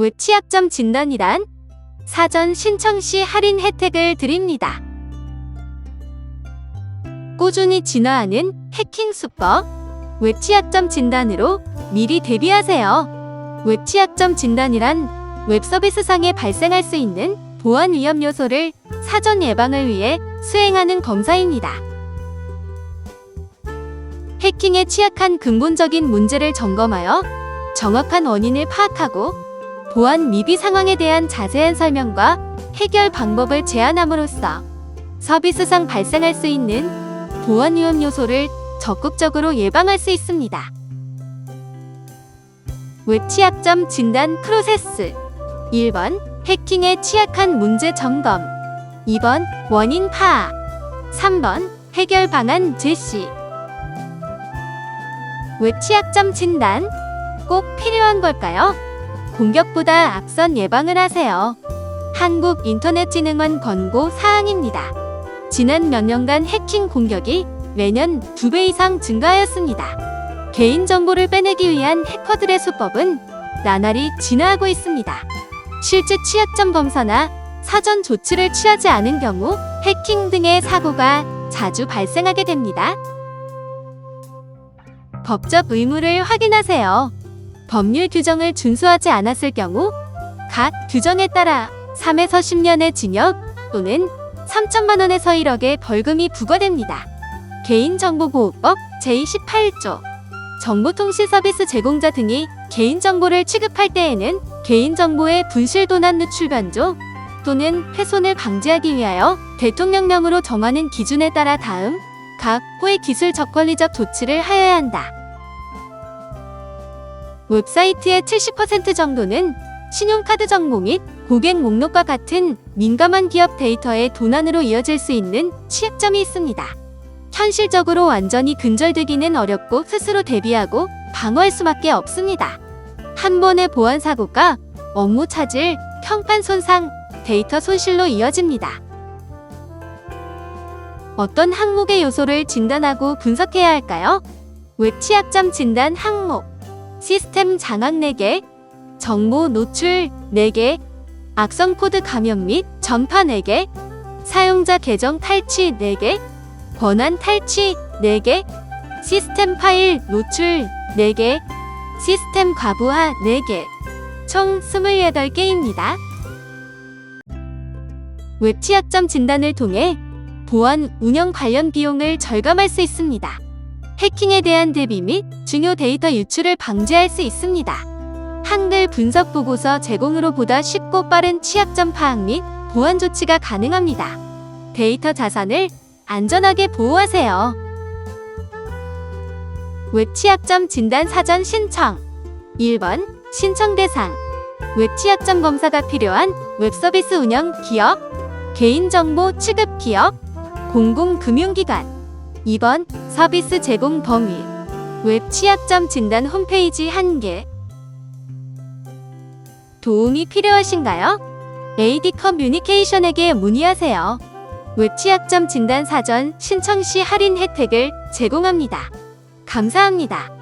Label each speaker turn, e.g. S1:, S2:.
S1: 웹 취약점 진단이란 사전 신청 시 할인 혜택을 드립니다. 꾸준히 진화하는 해킹 수법 웹 취약점 진단으로 미리 대비하세요. 웹 취약점 진단이란 웹 서비스상에 발생할 수 있는 보안 위험 요소를 사전 예방을 위해 수행하는 검사입니다. 해킹에 취약한 근본적인 문제를 점검하여 정확한 원인을 파악하고 보안 미비 상황에 대한 자세한 설명과 해결 방법을 제안함으로써 서비스상 발생할 수 있는 보안 위험 요소를 적극적으로 예방할 수 있습니다. 웹 취약점 진단 프로세스 1번 해킹에 취약한 문제 점검 2번 원인 파악 3번 해결 방안 제시 웹 취약점 진단 꼭 필요한 걸까요? 공격보다 앞선 예방을 하세요. 한국인터넷진흥원 권고 사항입니다. 지난 몇 년간 해킹 공격이 매년 2배 이상 증가하였습니다. 개인정보를 빼내기 위한 해커들의 수법은 나날이 진화하고 있습니다. 실제 취약점 검사나 사전 조치를 취하지 않은 경우 해킹 등의 사고가 자주 발생하게 됩니다. 법적 의무를 확인하세요. 법률 규정을 준수하지 않았을 경우 각 규정에 따라 3에서 10년의 징역 또는 3천만 원에서 1억의 벌금이 부과됩니다. 개인정보보호법 제28조 정보통신서비스 제공자 등이 개인정보를 취급할 때에는 개인정보의 분실 도난 누출 변조 또는 훼손을 방지하기 위하여 대통령령으로 정하는 기준에 따라 다음 각 호의 기술 적 권리적 조치를 하여야 한다. 웹사이트의 70% 정도는 신용카드 정보 및 고객 목록과 같은 민감한 기업 데이터의 도난으로 이어질 수 있는 취약점이 있습니다. 현실적으로 완전히 근절되기는 어렵고 스스로 대비하고 방어할 수밖에 없습니다. 한 번의 보안 사고가 업무 차질, 평판 손상, 데이터 손실로 이어집니다. 어떤 항목의 요소를 진단하고 분석해야 할까요? 웹 취약점 진단 항목 시스템 장악 4개, 정보 노출 4개, 악성 코드 감염 및 전파 4개, 사용자 계정 탈취 4개, 권한 탈취 4개, 시스템 파일 노출 4개, 시스템 과부하 4개, 총 28개입니다. 웹 취약점 진단을 통해 보안 운영 관련 비용을 절감할 수 있습니다. 해킹에 대한 대비 및 중요 데이터 유출을 방지할 수 있습니다. 한글 분석 보고서 제공으로 보다 쉽고 빠른 취약점 파악 및 보안 조치가 가능합니다. 데이터 자산을 안전하게 보호하세요. 웹 취약점 진단 사전 신청 1번 신청 대상 웹 취약점 검사가 필요한 웹 서비스 운영 기업 개인정보 취급 기업 공공금융기관 2번 서비스 제공 범위 웹 취약점 진단 홈페이지 1개 도움이 필요하신가요? AD 커뮤니케이션에게 문의하세요. 웹 취약점 진단 사전 신청 시 할인 혜택을 제공합니다. 감사합니다.